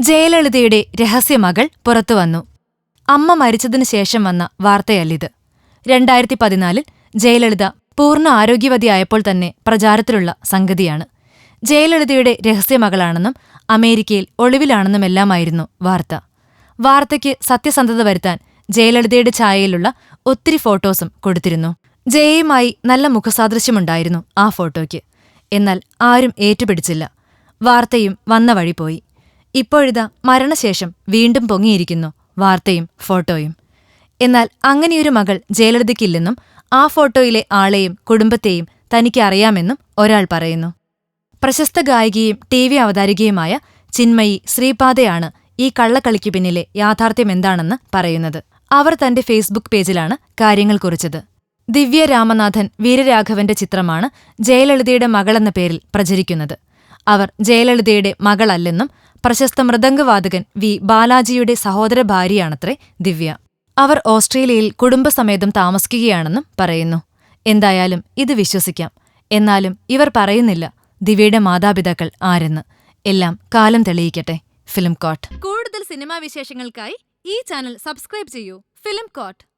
ജയലളിതയുടെ രഹസ്യമകൾ പുറത്തുവന്നു അമ്മ മരിച്ചതിനു ശേഷം വന്ന വാർത്തയല്ലിത്. രണ്ടായിരത്തി പതിനാലിൽ ജയലളിത പൂർണ ആരോഗ്യവതിയായപ്പോൾ തന്നെ പ്രചാരത്തിലുള്ള സംഗതിയാണ്. ജയലളിതയുടെ രഹസ്യമകളാണെന്നും അമേരിക്കയിൽ ഒളിവിലാണെന്നുമെല്ലാമായിരുന്നു വാർത്ത. വാർത്തയ്ക്ക് സത്യസന്ധത വരുത്താൻ ജയലളിതയുടെ ഛായയിലുള്ള ഒത്തിരി ഫോട്ടോസും കൊടുത്തിരുന്നു. ജയയുമായി നല്ല മുഖസാദൃശ്യമുണ്ടായിരുന്നു ആ ഫോട്ടോയ്ക്ക്. എന്നാൽ ആരും ഏറ്റുപിടിച്ചില്ല. വാർത്തയും വന്ന വഴി പോയി. ഇപ്പോഴിതാ മരണശേഷം വീണ്ടും പൊങ്ങിയിരിക്കുന്നു വാർത്തയും ഫോട്ടോയും. എന്നാൽ അങ്ങനെയൊരു മകൾ ജയലളിതയ്ക്കില്ലെന്നും ആ ഫോട്ടോയിലെ ആളെയും കുടുംബത്തെയും തനിക്ക് അറിയാമെന്നും ഒരാൾ പറയുന്നു. പ്രശസ്ത ഗായികയും ടി വി അവതാരികയുമായ ചിന്മയി ശ്രീപാദയാണ് ഈ കള്ളക്കളിക്ക് പിന്നിലെ യാഥാർത്ഥ്യമെന്താണെന്ന് പറയുന്നത്. അവർ തന്റെ ഫേസ്ബുക്ക് പേജിലാണ് കാര്യങ്ങൾ കുറിച്ചത്. ദിവ്യ രാമനാഥൻ വീരരാഘവന്റെ ചിത്രമാണ് ജയലളിതയുടെ മകളെന്ന പേരിൽ പ്രചരിക്കുന്നത്. അവർ ജയലളിതയുടെ മകളല്ലെന്നും പ്രശസ്ത മൃദംഗവാദകൻ വി ബാലാജിയുടെ സഹോദര ഭാര്യയാണത്രേ ദിവ്യ. അവർ ഓസ്ട്രേലിയയിൽ കുടുംബസമേതം താമസിക്കുകയാണെന്നും പറയുന്നു. എന്തായാലും ഇത് വിശ്വസിക്കാം. എന്നാലും ഇവർ പറയുന്നില്ല ദിവ്യയുടെ മാതാപിതാക്കൾ ആരെന്ന്. എല്ലാം കാലം തെളിയിക്കട്ടെ. Film court. കൂടുതൽ സിനിമാ വിശേഷങ്ങൾക്കായി ഈ ചാനൽ സബ്സ്ക്രൈബ് ചെയ്യൂ. Film coat.